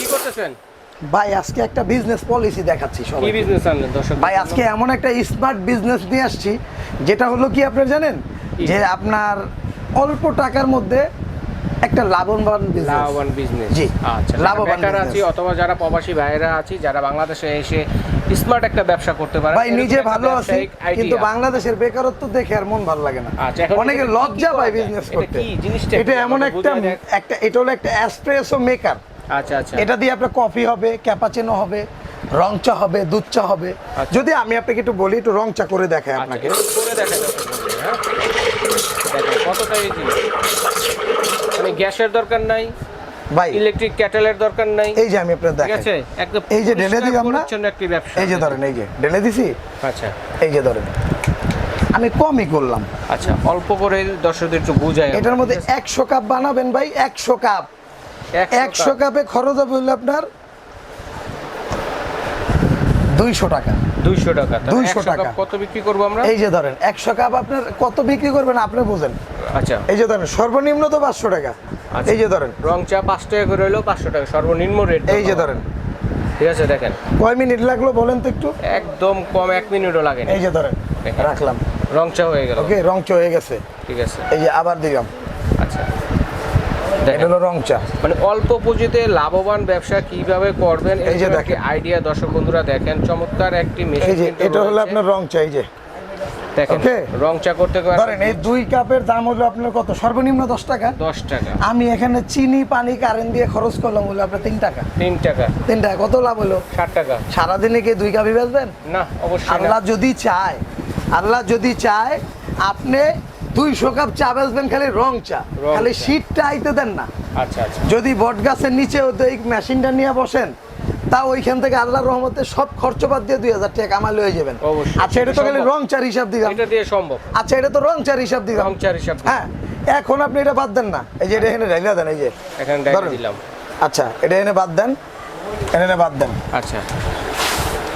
কি করতেছেন? ভাই আজকে একটা বিজনেস পলিসি দেখাচ্ছি কি বিজনেস আনলেন দর্শক? ভাই আজকে এমন একটা স্মার্ট বিজনেস নিয়ে আসছি যেটা হলো কি আপনার জানেন? যে আপনার অল্প টাকার মধ্যে একটা লাভবান বিজনেস লাভবান বিজনেস জি, আচ্ছা লাভবান আছি অথবা যারা প্রবাসী ভাইয়েরা আছি যারা বাংলাদেশে এসে স্মার্ট একটা ব্যবসা করতে পারে ভাই নিজে ভালো আছি কিন্তু বাংলাদেশের বেকারত্ব দেখে আর মন ভালো লাগে না। আচ্ছা, অনেকে লজ্জা পায় বিজনেস করতে। এটা এমন একটা একটা এটা হলো একটা অ্যাসপ্রেসো মেকার আচ্ছা আচ্ছা। এটা দিয়ে আপনার কফি হবে ক্যাপাচিনো হবে রং চা হবে দুধ চা হবে। আচ্ছা। যদি আমি আপনাকে একটু বলি একটু রং চা করে দেখাই আচ্ছা, আপনাকে। করে দেখা যাচ্ছে হ্যাঁ। কতটা ইজি মানে গ্যাসের দরকার নাই ভাই ইলেকট্রিক ক্যাটেলের দরকার নাই। এই যে আমি আপনার দেখাই। আছে? একদম এই যে ঢেলে? একটি ব্যবসা। এই যে ধরেন এই যে। ঢেলে দিছি? আচ্ছা। এই যে ধরেন। আমি কমই করলাম। আচ্ছা অল্প করে দর্শকদের একটু বুঝাই। এটার মধ্যে একশো কাপ বানাবেন ভাই একশো কাপ। একশো কাপে। খরচ হবে হলো আপনার দুইশো টাকা। দুইশো টাকা 200 200 টাকা। কত বিক্রি করব আমরা? এই যে ধরেন একশো কাপ আপনার কত বিক্রি করবেন আপনি বোঝেন। আচ্ছা। এই যে ধরেন সর্বনিম্ন তো পাঁচশো টাকা। আচ্ছা। এই যে ধরেন। রং চা পাঁচ টাকা করে হলো পাঁচশো টাকা সর্বনিম্ন রেট এই যে ধরেন। ঠিক আছে দেখেন। কয় মিনিট লাগল বলেন তো একটু? একদম কম এক মিনিটও লাগে এই যে ধরেন রাখলাম। রং চা হয়ে গেল। ওকে রং চা হয়ে গেছে। ঠিক আছে। এই যে আবার দিলাম। রং চা। মানে অল্প পুঁজিতে লাভবান ব্যবসা কীভাবে করবেন এই যে দেখেন। আইডিয়া দর্শক বন্ধুরা দেখেন চমৎকার একটি মেশিন এটা হলো আপনার রং চা এই যে। দেখেন Okay? রং চা করতে ধরেন এই দুই কাপের দাম হলো আপনার কত? সর্বনিম্ন দশ টাকা? দশ টাকা। আমি এখানে চিনি পানি কারেন্ট দিয়ে খরচ করলাম হলো আপনার তিন টাকা। তিন টাকা। তিন টাকা কত লাভ হলো? ষাট টাকা। সারাদিনে কি দুই কাপই বেচবেন? না অবশ্যই। আল্লাহ যদি চায় আল্লাহ যদি চায় আপনি দুইশো কাপ চা বেচবেন খালি রং চা। খালি। শীতটা আইতে দেন না। আচ্ছা আচ্ছা। যদি বট গাছের নিচে এই মেশিনটা নিয়ে বসেন তা ওইখান থেকে আল্লাহর রহমতে সব খরচ বাদ দিয়ে দুই হাজার টাকা কামালে হয়ে যাবেন। আচ্ছা এটা তো খালি। রং চার হিসাব দিলাম। এটা দিয়ে সম্ভব। আচ্ছা এটা তো রং চার হিসাব দিলাম। রং চার হিসাব হ্যাঁ এখন আপনি এটা বাদ দেন না। এই যে এটা এখানে ঢাইলা দেন এই যে। এখানে দিলাম। আচ্ছা এটা এনে বাদ দেন। এনে বাদ দেন। আচ্ছা।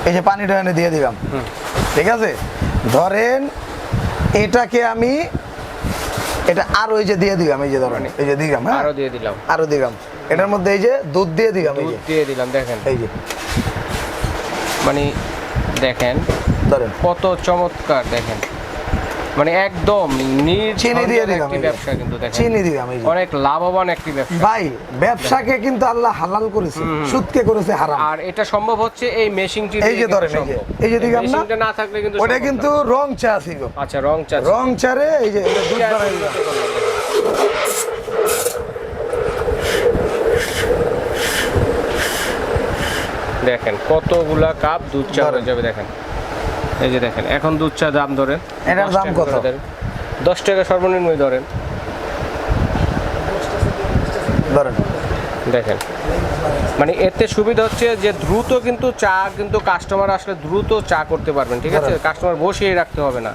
এই যে পানিটা এনে দিয়ে দিলাম। ঠিক আছে? ধরেন এটাকে আমি এটা আর ওই যে দিয়ে দিলাম এই যে ধরেন এই যে দিলাম হ্যাঁ? আরও দিয়ে দিলাম। আরও দিলাম। এটার মধ্যে এই যে দুধ দিয়ে দিলাম এই দুধ দিয়ে দিলাম দেখেন। এই যে। মানে দেখেন ধরেন। কত চমৎকার দেখেন। মানে একদম চিনি দিয়ে দিলাম একটি এই যে। ব্যবসা কিন্তু দেখেন। চিনি দিলাম অনেক লাভবান একটি ব্যবসা। ভাই ব্যবসাকে কিন্তু আল্লাহ হালাল করেছে সুদকে করেছে হারাম। আর এটা সম্ভব হচ্ছে এই এই যে ধরেন এই যে এই যে দিলাম না না থাকলে কিন্তু ওটা কিন্তু রং চা ছিল। আচ্ছা রং চা রং চারে এই যে দুধ বানাই দেখেন কতগুলা কাপ দুধ চা হয়ে যাবে দেখেন। এই যে দেখেন এখন দুধ চা দাম ধরেন এটার দাম কত? দশ টাকা সর্বনিম্নই ধরেন। ধরেন। দেখেন মানে এতে সুবিধা হচ্ছে যে দ্রুত কিন্তু চা কিন্তু কাস্টমার আসলে দ্রুত চা করতে পারবেন ঠিক আছে? কাস্টমার বসিয়ে রাখতে হবে না।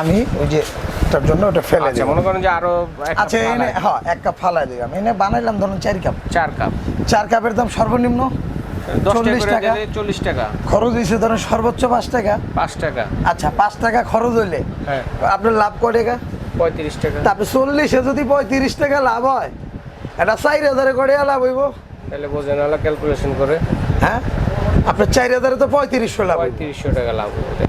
আমি ওই যে তার জন্য ওটা ফেলে আচ্ছা দিলাম। মনে করেন যে আরও এক কাপ আচ্ছা এনে হ্যাঁ এক কাপ ফালাই দিলাম। এনে বানাইলাম ধরুন চার কাপ। চার কাপ। চার কাপের দাম সর্বনিম্ন? দশ টাকা 40 করে টাকা। চল্লিশ টাকা। খরচ হয়েছে ধরুন সর্বোচ্চ পাঁচ টাকা। পাঁচ টাকা। আচ্ছা পাঁচ টাকা খরচ হইলে হ্যাঁ। আপনার লাভ কয় টাকা? পঁয়ত্রিশ টাকা। তারপরে চল্লিশে যদি পঁয়ত্রিশ টাকা লাভ হয় এটা চার হাজারে করে লাভ হইব। তাহলে বোঝেন হলো ক্যালকুলেশন করে। হ্যাঁ? আপনার চার হাজারে তো পঁয়ত্রিশশো লাভ পঁয়ত্রিশশো টাকা লাভ হবে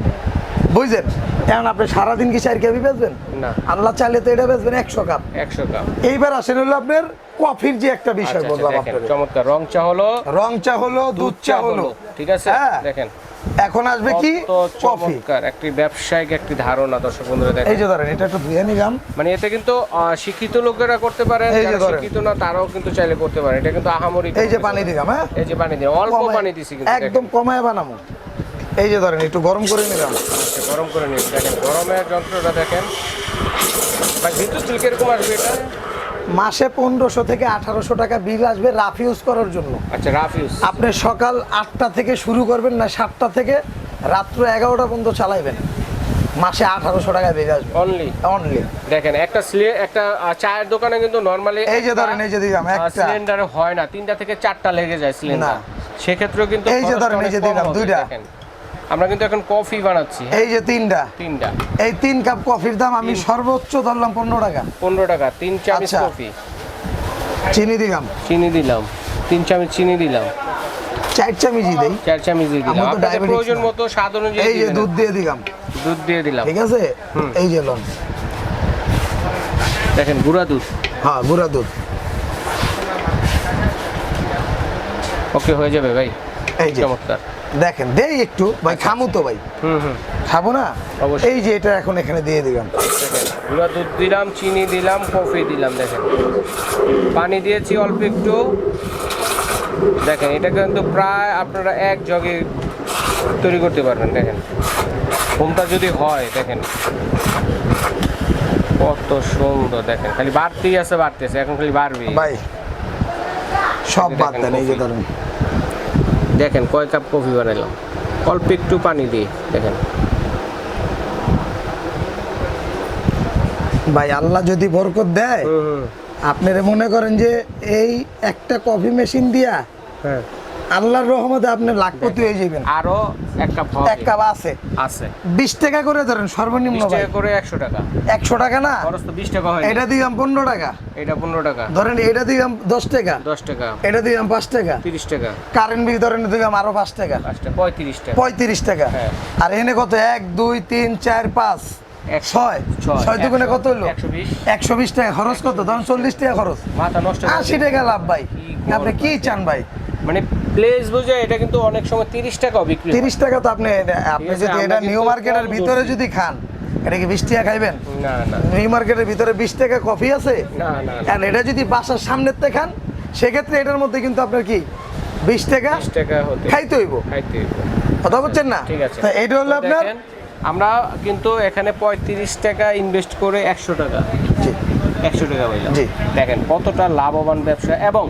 বুঝলেন? এখন আপনি সারাদিন কি চার কাপই বেচবেন? না। আল্লাহ চাইলে তো এটা বেচবেন একশো কাপ। একশো কাপ। এইবার আসেন হলো আপনার কফির যে একটা আচ্ছা বিষয় আচ্ছা, বললাম দেখেন আপনাদের। চমৎকার। রং চা হলো রং চা হলো দুধ চা হলো। ঠিক আছে? হ্যাঁ। দেখেন। এখন আসবে কি? কফি। একটি ব্যবসায়িক একটি ধারণা দর্শক বন্ধুরা এই যে ধরেন এটা একটু ধুয়ে নিলাম। মানে এতে কিন্তু শিক্ষিত লোকেরা করতে পারে শিক্ষিত না তারাও কিন্তু চাইলে করতে পারে এটা কিন্তু আহামরি এই যে পানি দিলাম হ্যাঁ? এই যে পানি দিয়ে অল্প পানি দিছি কিন্তু একদম কমায় বানাবো। এই যে ধরেন একটু গরম করে নিলাম। আচ্ছা, গরম করে নিন। দেখেন গরমের যন্ত্রটা দেখেন। বিদ্যুৎ বিল কীরকম আসবে এটা? মাসে পনেরোশো থেকে আঠারোশো টাকা বিল আসবে রাফ ইউজ করার জন্য। আচ্ছা রাফ ইউজ আপনি সকাল আটটা থেকে শুরু করবেন না সাতটা থেকে রাত্র এগারোটা পর্যন্ত চালাইবেন। মাসে আঠারোশো টাকা বিল আসবে। অনলি অনলি দেখেন একটা স্লে একটা চায়ের দোকানে কিন্তু নর্মালি এই যে ধরেন, এই যে দিলাম, একটা। সিলিন্ডারে হয় না তিনটা থেকে চারটা লেগে যায় সিলিন্ডার সেক্ষেত্রেও কিন্তু এই যে ধরেন, এই যে দিলাম, দুইটা। আমরা কিন্তু এখন কফি বানাচ্ছি। এই যে তিনটা। তিনটা। এই তিন কাপ কফির দাম আমি সর্বোচ্চ ধরলাম পনেরো টাকা। পনেরো টাকা তিন চামচ আচ্ছা। কফি। চিনি দিলাম। চিনি দিলাম। তিন চামচ চিনি দিলাম। চার চামিচি দেই। চার চামচ দিয়ে দিলাম আপনাদের প্রয়োজন মতো স্বাদ অনুযায়ী এই যে দুধ দিয়ে দিলাম। দুধ দিয়ে দিলাম। ঠিক আছে। এই যে লন। দেখেন গুঁড়া দুধ। হ্যাঁ গুঁড়া দুধ। ওকে হয়ে যাবে ভাই। এই যে। চমৎকার। দেখেন দেই একটু ভাই খামু তো ভাই। হুম হুম। খাব না। এই যে এটা এখন এখানে দিয়ে দিলাম। গুঁড়া দুধ দিলাম চিনি দিলাম কফি দিলাম দেখেন। পানি দিয়েছি অল্প একটু। দেখেন এটা কিন্তু প্রায় আপনারা এক জগে তৈরি করতে পারবেন দেখেন। ঘুমটা যদি হয় দেখেন। কত সুন্দর দেখেন। খালি বাড়তেই আছে বাড়তেছে এখন খালি বাড়বে ভাই সব দেন এই যে। ধরেন। দেখেন কয় কাপ কফি বানাইলাম? অল্প একটু পানি দিয়ে দেখেন। ভাই আল্লাহ যদি বরকত দেয় আপনারা মনে করেন যে এই একটা কফি মেশিন দিয়া হ্যাঁ। আল্লাহর রহমতে আপনি লাখপতি হয়ে যাবেন। আরও এক কাপ এক কাপ আছে। আছে। বিশ টাকা করে ধরেন সর্বনিম্ন বিশ ভাই। টাকা করে একশো টাকা। একশো টাকা না? খরচ তো বিশ টাকা হয়। এটা দিলাম পনেরো টাকা। এটা পনেরো টাকা। ধরেন এটা দিলাম দশ টাকা। দশ টাকা। এটা দিলাম পাঁচ টাকা। তিরিশ টাকা। কারেন্ট বিল ধরেন দিলাম আরও পাঁচ টাকা। পাঁচটা পঁয়ত্রিশ টাকা। পঁয়ত্রিশ টাকা। হ্যাঁ। আর এনে কত? এক দুই তিন চার পাঁচ। একশো। ছয়। ছয়। দুগুণে কত হলো একশো বিশ। টাকা। খরচ কত? ধরেন চল্লিশ টাকা খরচ। আশি টাকা লাভ ভাই। আপনি কি চান ভাই? মানে প্লেস বুঝে এটা কিন্তু অনেক সময় তিরিশ টাকাও বিক্রি হয়। তিরিশ টাকা তো আপনি আপনি যদি এটা নিউ মার্কেটের ভিতরে যদি খান এটা কি বিশ টাকা খাইবেন? না না। নিউ মার্কেটের ভিতরে বিশ টাকা কফি আছে? না না। আর এটা যদি বাসার সামনের থেকে খান সেক্ষেত্রে এটার মধ্যে কিন্তু আপনার কি? বিশ টাকা বিশ টাকা হতে খাইতে হইব। খাইতে হইব। কথা বলছেন না? ঠিক আছে। এটা হলো আপনার আমরা কিন্তু এখানে পঁয়ত্রিশ টাকা ইনভেস্ট করে একশো টাকা। একশো টাকা পাইলাম। দেখেন কতটা লাভবান ব্যবসা এবং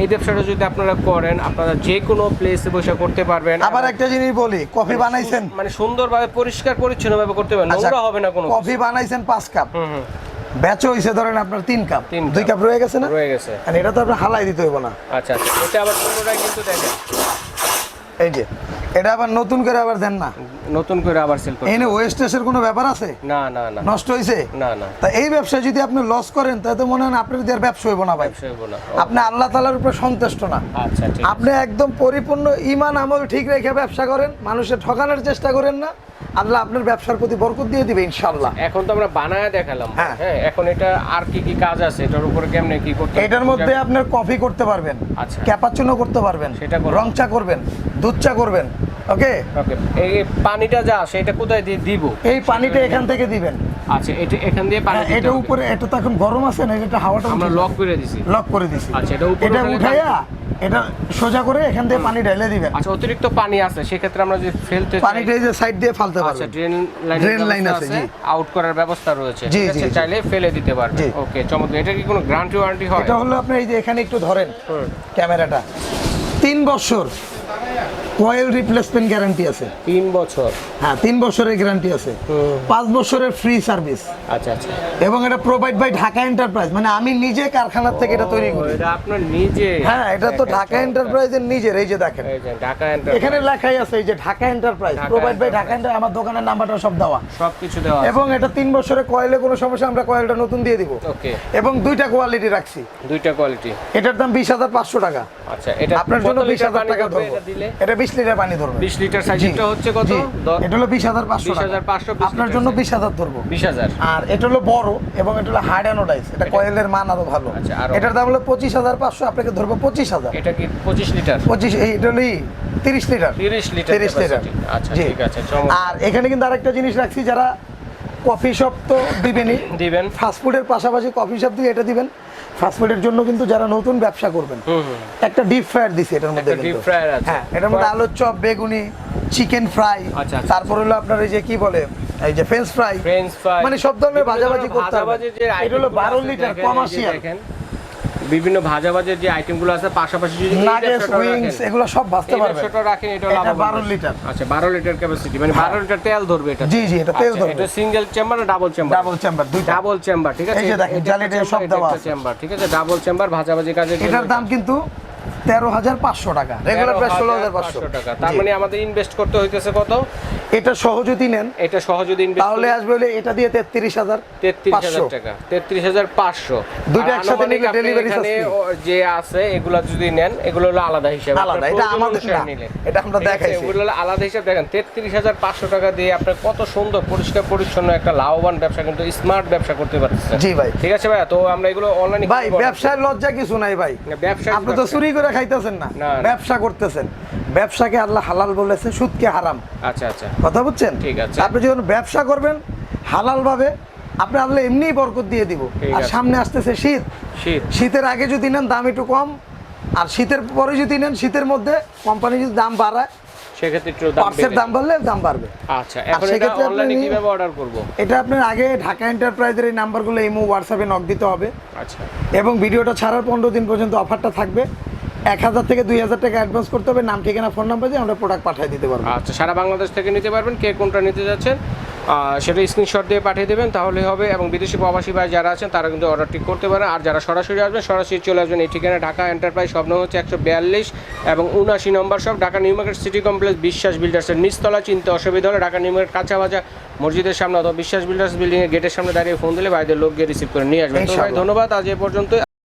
এই ব্যবসাটা যদি আপনারা করেন আপনারা যে কোনো প্লেসে বসে করতে পারবেন। আবার একটা জিনিস বলি কফি বানাইছেন। মানে সুন্দরভাবে পরিষ্কার পরিচ্ছন্নভাবে করতে পারবেন। আচ্ছা, নোংরা হবে না কোনো কফি বানাইছেন পাঁচ কাপ। হুম ব্যাচও হয়েছে ধরেন আপনার তিন কাপ। দুই কাপ। রয়ে গেছে না? রয়ে গেছে। আর এটা তো আপনার হালাই দিতে হইব না। আচ্ছা আচ্ছা। এটা আবার পুনরায় কিন্তু দেখেন। এই যে এটা আবার নতুন করে আবার দেন না? নতুন করে আবার সেল করতে এনে ওয়েস্টেজের কোনো ব্যাপার আছে? না না না। নষ্ট হইছে? না না। তা এই ব্যবসা যদি আপনি লস করেন তাহলে তো মনে হয় আপনার যদি আর ব্যবসা হইব না ভাই। ব্যবসা হইব না আপনি আল্লাহ তাআলার উপর সন্তুষ্ট না। আচ্ছা ঠিক আপনি একদম পরিপূর্ণ ঈমান আমল ঠিক রেখে ব্যবসা করেন মানুষের ঠকানোর চেষ্টা করেন না। আল্লাহ আপনার ব্যবসার প্রতি বরকত দিয়ে দিবে ইনশাল্লাহ এখন তো আমরা বানায় দেখালাম। হ্যাঁ। হ্যাঁ এখন এটা আর কি কি কাজ আছে? এটার উপরে কেমনে কি করতে এটার মধ্যে আপনার কফি করতে পারবেন আচ্ছা। ক্যাপাচুনো করতে পারবেন সেটা। রং চা করবেন দুধ চা করবেন ওকে? ওকে এই পানিটা যা সেটা কোথায় দিয়ে দিব? এই পানিটা এখান থেকে দিবেন। আচ্ছা এটা এখান দিয়ে পানি হ্যাঁ, এটা উপরে এটা তো এখন গরম আছে না এটা হাওয়াটা আমরা লক করে দিছি। লক করে দিছি। আচ্ছা, এটা উপরে এটা উঠাইয়া এটা সোজা করে এখান থেকে পানি ঢেলে দিবেন। আচ্ছা অতিরিক্ত পানি আছে সেক্ষেত্রে আমরা যদি ফেলতে পানি পানিটা যে সাইড দিয়ে ফালতে আচ্ছা পারবেন। ড্রেন লাইন ড্রেন লাইন আছে, জি। আউট করার ব্যবস্থা রয়েছে। ঠিক আছে। চাইলে ফেলে দিতে পারবে ওকে চমৎকার। এটা কি কোনো গ্যারান্টি ওয়ারেন্টি হয়? এটা হলো আপনি এই যে এখানে একটু ধরেন ক্যামেরাটা। তিন বছর কয়েল রিপ্লেসমেন্ট গ্যারান্টি আছে। তিন বছর। হ্যাঁ তিন বছরের গ্যারান্টি আছে। পাঁচ বছরের ফ্রি সার্ভিস আচ্ছা আচ্ছা। এবং এটা প্রোভাইড বাই ঢাকা এন্টারপ্রাইজ মানে আমি নিজে কারখানার থেকে এটা তৈরি করি। এটা আপনার নিজে। হ্যাঁ এটা তো ঢাকা চমৎকার। এন্টারপ্রাইজের নিজের এই যে দেখেন। ঢাকা এন্টারপ্রাইজ এখানে লেখাই আছে এই যে Dhaka enterprise provide by Dhaka Enterprise। Enter আমার দোকানের নাম্বারটা সব দেওয়া। সবকিছু দেওয়া এবং এটা তিন বছরের কয়েলে কোনো সমস্যা আমরা কয়েলটা নতুন দিয়ে দিব। ওকে। এবং দুইটা কোয়ালিটি রাখছি। দুইটা কোয়ালিটি এটার দাম বিশ হাজার পাঁচশো টাকা। আচ্ছা এটা আপনার জন্য বিশ হাজার টাকা ধরবে। দিলে এটা বিশ লিটার পানি ধরবে। 20 লিটার সাইজটা হচ্ছে কত? এটা হলো বিশ হাজার পাঁচশো 20,500, আপনার জন্য size। বিশ হাজার ধরবো। আর এটা হলো বড় এবং এটা হলো হার্ড অ্যানোডাইজ এটা কয়েলের মান আরও ভালো। আচ্ছা, এটার দাম হলো পঁচিশ হাজার পাঁচশো আপনাকে ধরবো এটা কি লিটার? এটা হলো লিটার। তিরিশ লিটার তিরিশ লিটার। আচ্ছা ঠিক আছে আর এখানে কিন্তু আরেকটা জিনিস রাখছি যারা কফি শপ তো দিবেনই। দিবেন। ফাস্টফুডের পাশাপাশি কফি শপ দিয়ে এটা দিবেন। ফাস্টফুডের জন্য কিন্তু যারা নতুন ব্যবসা করবেন একটা ডিপ ফ্রায়ার দিছে এটার মধ্যে ডিপ। ফ্রায়ার আছে। হ্যাঁ এটার মধ্যে আলুর চপ বেগুনি চিকেন ফ্রাই আচ্ছা, আচ্ছা, তারপর হলো আপনার এই যে কি বলে এই যে ফ্রেঞ্চ ফ্রাই ফ্রেঞ্চ ফ্রাই মানে সব ধরনের ভাজাভাজি করতে হবে। এটা হলো itemগুলো বারো আছে লিটার দেখেন, কমার্শিয়াল বিভিন্ন ভাজাভাজের যে আইটেমগুলো আছে পাশাপাশি যদি নাগেটস উইংস এগুলো সব ভাজতে পারবেন। ব্যবসাটা রাখেন এটা হলো 12 লিটার। আচ্ছা 12 লিটার ক্যাপাসিটি মানে 12 লিটার তেল ধরবে এটা। জি, জি, এটা তেল আচ্ছা, ধরবে। এটা সিঙ্গেল চেম্বার না ডাবল চেম্বার ডাবল চেম্বার দুইটা। ডাবল চেম্বার ঠিক আছে? এই যে দেখেন, এটা জালি একটা দিয়ে সব দেওয়া আছে। চেম্বার ঠিক আছে? ডাবল চেম্বার ভাজাভাজি কাজের জন্য এটার দাম কিন্তু তেরো হাজার পাঁচশো টাকা। রেগুলার প্রাইস ষোলো হাজার পাঁচশো টাকা। তার মানে আমাদের ইনভেস্ট করতে হইতেছে কত? এটা সহ যদি নেন। এটা সহ যদি তাহলে আসবে হলে এটা দিয়ে তেত্রিশ হাজার তেত্রিশ হাজার পাঁচশো। টাকা। তেত্রিশ হাজার পাঁচশো। দুইটা একসাথে নিলে আপনি। ও- যে আছে এগুলো যদি নেন এগুলো হলো আলাদা হিসাবে। আলাদা, এটা আমাদের না। এটা আমরা দেখাইছি। এগুলো হলো আলাদা হিসাব দেখেন তেত্রিশ হাজার পাঁচশো টাকা দিয়ে আপনার কত সুন্দর পরিষ্কার পরিচ্ছন্ন একটা লাভবান ব্যবসা কিন্তু স্মার্ট ব্যবসা করতে পারতেছেন। জি ভাই। ঠিক আছে ভাইয়া তো আমরা এগুলো অনলাইনে ভাই ব্যবসায় লজ্জা কিছু নাই ভাই। ব্যবসা আপনি তো চুরি করে খাইতেছেন না। ব্যবসা করতেছেন। ব্যবসাকে আল্লাহ হালাল বলেছে সুদকে হারাম। আচ্ছা আচ্ছা। কথা বুঝছেন? ঠিক আছে। আপনি যখন ব্যবসা করবেন হালাল ভাবে আপনি আল্লাহ এমনিই বরকত দিয়ে দিব। আর সামনে আসতেছে শীত। শীত। শীতের আগে যদি নেন দাম একটু কম। আর শীতের পরে যদি নেন শীতের মধ্যে কোম্পানি যদি দাম বাড়ায় সেক্ষেত্রে একটু দাম পার্সের দাম বাড়লে দাম বাড়বে। আচ্ছা এখন এটা সেক্ষেত্রে আপনি অনলাইনে কীভাবে অর্ডার করব? এটা আপনার আগে ঢাকা এন্টারপ্রাইজের এই নাম্বারগুলো ইমো হোয়াটসঅ্যাপে নক দিতে হবে। আচ্ছা। এবং ভিডিওটা ছাড়ার পনেরো দিন পর্যন্ত অফারটা থাকবে। এক হাজার থেকে দুই হাজার টাকা অ্যাডভান্স করতে হবে নাম ঠিকানা ফোন নাম্বার দিয়ে আমরা প্রোডাক্ট পাঠিয়ে দিতে পারব। আচ্ছা সারা বাংলাদেশ থেকে নিতে পারবেন কে কোনটা নিতে যাচ্ছেন সেটা স্ক্রিনশট দিয়ে পাঠিয়ে দেবেন তাহলে হবে এবং বিদেশি প্রবাসী ভাই যারা আছেন তারা কিন্তু অর্ডারটি করতে পারেন আর যারা সরাসরি আসবেন সরাসরি চলে আসবেন এই ঠিকানা ঢাকা এন্টারপ্রাইজ সব নম্বর হচ্ছে একশো বিয়াল্লিশ এবং উনাশি নম্বর সব Dhaka new market city complex Biswas বিল্ডার্সের নিচতলা চিনতে অসুবিধা হলে ঢাকা নিউ মার্কেট কাঁচা বাজার মসজিদের সামনে অথবা বিশ্বাস বিল্ডার্স বিল্ডিং এর গেটের সামনে দাঁড়িয়ে ফোন দিলে ভাইদের লোক গিয়ে রিসিভ করে নিয়ে আসবেন। তো ভাই ধন্যবাদ আজ এ পর্যন্ত